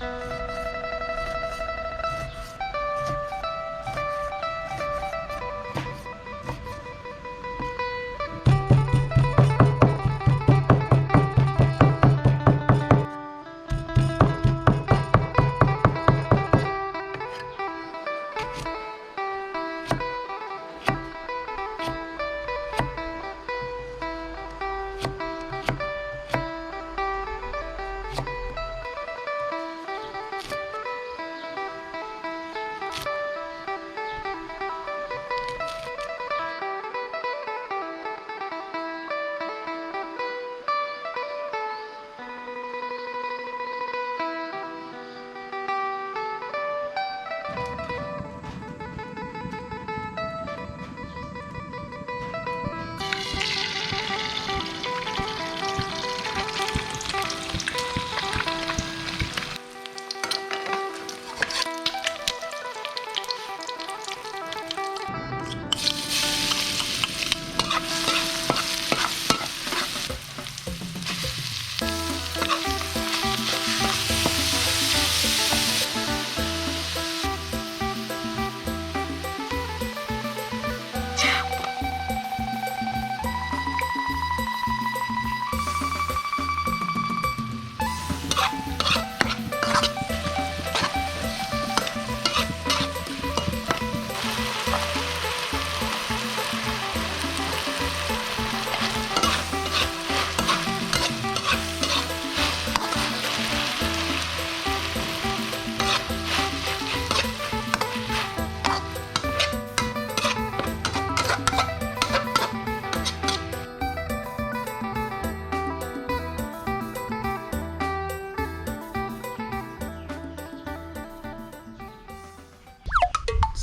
ส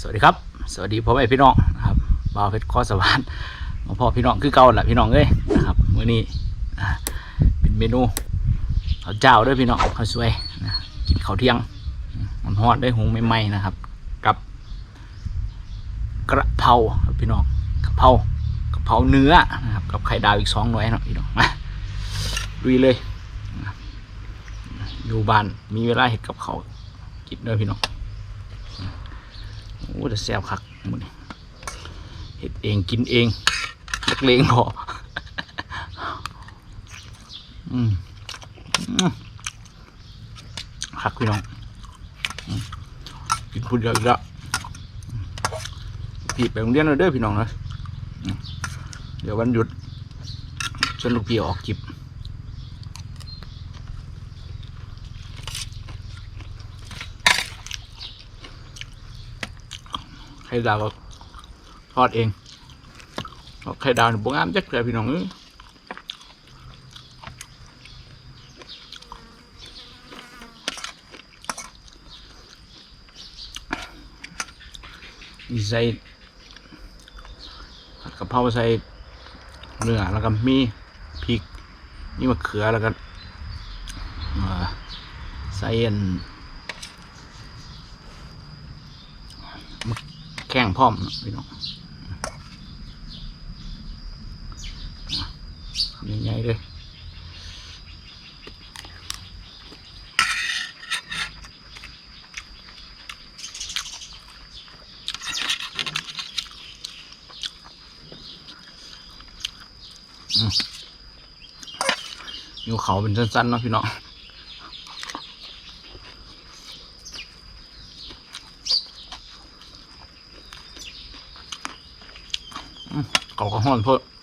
วัสดีครับ สวัสดีพ่อแม่พี่น้องนะครับบ่าวเพชรคอสวรรค์มาพ่อพี่น้องคือเก่าแหละพี่น้องเอ้ยนะครับมื้อนี้เป็นเมนูข้าวเจ้าด้วยพี่น้องข้าวสวยนะกินข้าวเที่ยงมันฮอดด้วยหุงใหม่ๆนะครับ กับกระเพราครับพี่น้องกระเพรากระเพราเนื้อนะครับกับไข่ดาวอีกสองหน่วยนะพี่น้องมาลุยเลยอยู่บ้านมีเวลาเห็ดกับเขากินด้อพี่น้อง โอ้แต่แซ่บคักมื้อนี้เฮ็ดเองกินเองนักเลงพออืมอืมคักพี่น้องกินพูดเดียอีกแล้วพี่ไปโรงเรียนแล้วเด้อพี่น้องนะเดี๋ยววันหยุดชวนลูกพี่ออกจิบ ข่ดาวก็ทอดเองเพราะไข่ดาวนี่บ่งามจักเลยพี่น้องเอ้ยใส่ผัดกะเพราใส่เนื้อแล้วก็มีพริกมีมะเขือแล้วก็ใส่อัน ข้งพร้อมพี่น้องใหญ่ๆเลยอยู่เขาเป็นสั้นๆเนาะพี่น้อง เขาก็ห้อนเพิ่มอืม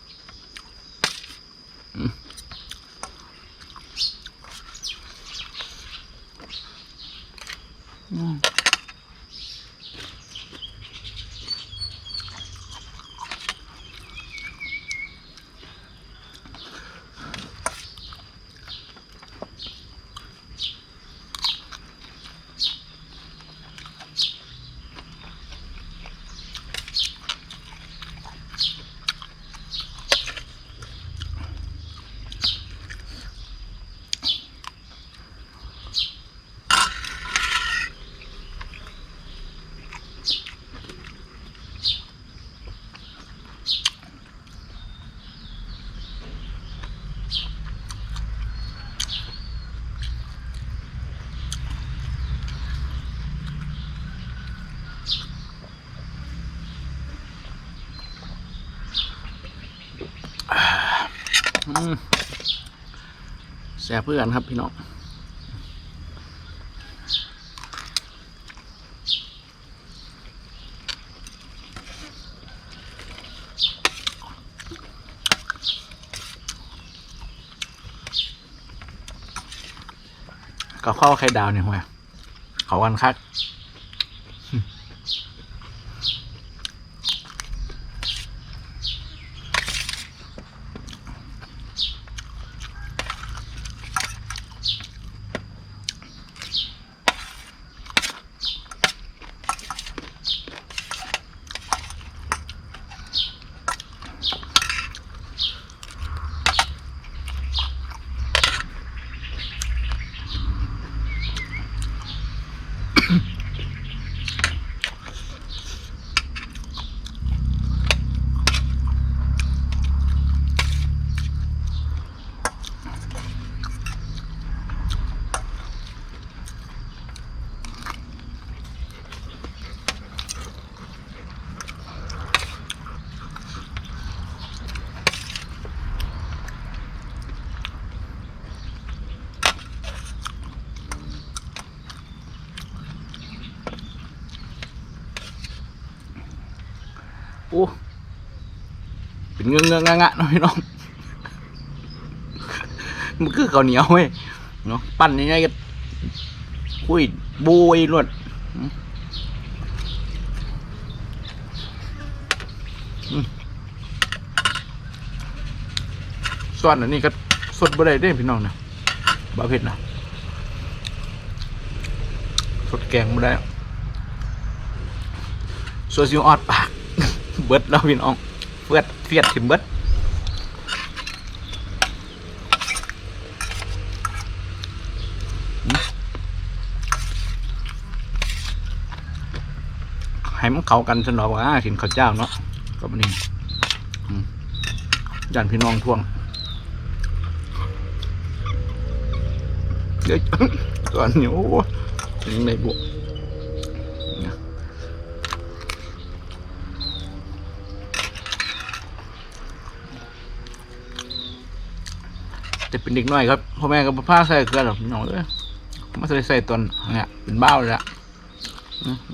แซ่บเพื่อนครับพี่น้องกับข้าวไข่ดาวเนี่ยห่วยเขากันคัก โอ้ เป็นเงื้อเงื้องะงะเนาะพี่น้องมันคือข้าวเหนียวเว้ยเนาะปั้นยังไงก็คุยบุยรวดส่วนอันนี้ก็สดบ่ได้เด้พี่น้องนะบาเผ็ดนะสดแกงบ่ได้ส่วนซิวออดปาก เบิดแล้วพี่น้องเฟือ ฟียดถึงเบิดให้มันเข้ากันสนอกว่ากินข้าวเจ้าเนาะก็มันนี่อืมย่านพี่น้องท่วงเดี๋ยวตอนนี้โอ้ยังไงบุ แต่เป็นเด็กน้อยครับพ่อแม่ก็บ่พาใส่เกลือหรอกพี่น้องเอ้ยมาใส่ใส่ตอนเนี่ยเป็นบ้าเลยละ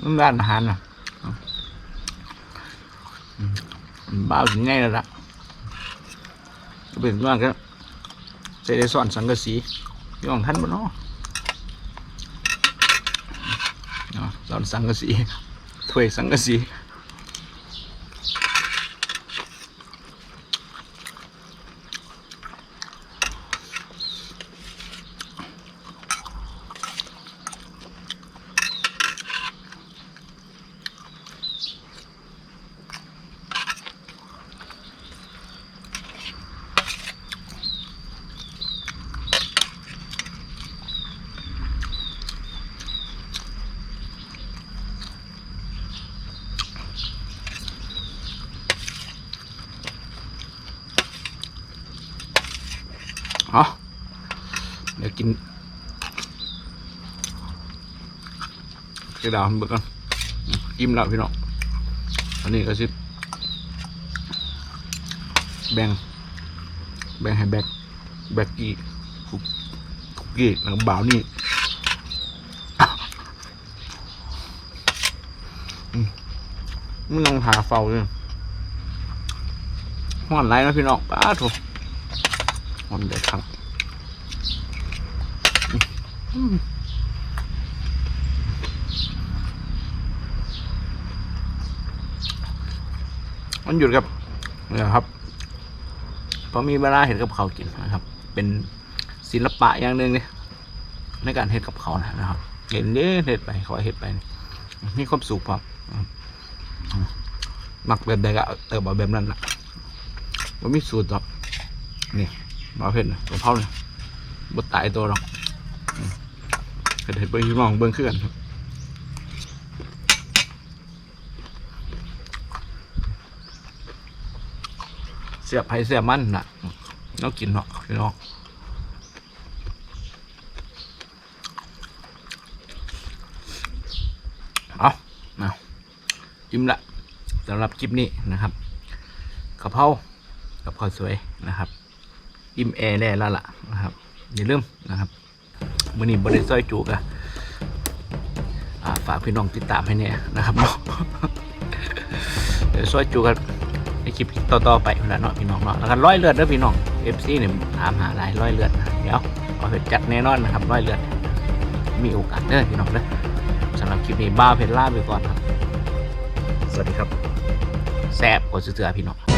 น้ำร้านอาหารน่ะเบ้าถึงไงแล้วล่ะเป็นว่าก็ใส่ได้สอนสังกะสีพี่องท่านบ่นาะเนาะสอนสังกะสีถ้วยสังกะสี เอาเดี๋ยวกินกระดาษเบิกกันอิ่มแล้วพี่น้องอันนี้ก็สิแบ่งแบ่งให้แบกแบกกี้คุกคุกกี้แล้วบ่าวนี่มมันต้องหาเฝ้าเลยห้อนไรนะพี่น้องป้า มันเด็ดครับอันหยุดกับเนี่ยครับพอมีเวลาเห็นกับเขากินนะครับ เป็นศิลปะอย่างหนึ่งเนี่ยในการเห็ดกับเขานะครับ เห็นเด้เห็ดไปขอเห็ดไปนี่ความสุขครับมักแบบใดก็เอาเติมเอาแบบนั้นนะมันมีสูตรหรอกนี่ มาเผ็ดนะตัวเผาเนี่ยบดตายตัวหรอกเห็ดเห็ดเบิ้งพี่น้องเบิ้งขึ้นกันครับเสียบไผ่เสียบมันน่ะน้องกินเนาะพี่น้องเอาเอาจิ้มละสำหรับคลิปนี้นะครับกะเพรากับข้าวสวยนะครับ อิ่มแอร์แน่แล้วล่ะนะครับอย่าลืมนะครับมื้อนี้บ่ได้ซอยจูกอะอ่าฝากพี่น้องติดตามให้แน่นะครับเนาะเดี๋ยวซอยจูกันในคลิปต่อๆไปพุ่นละเนาะพี่น้องเนาะแล้วก็ร้อยเลือดเด้อพี่น้อง FC เนี่ยถามหาหลายร้อยเลือดนะเดี๋ยวเอาไปจัดแน่นอนนะครับร้อยเลือด มีโอกาสเด้อพี่น้องเด้อสำหรับคลิปนี้บ้าเพชรล่าไปก่อนครับ สวัสดีครับแซบกดเสือๆพี่น้อง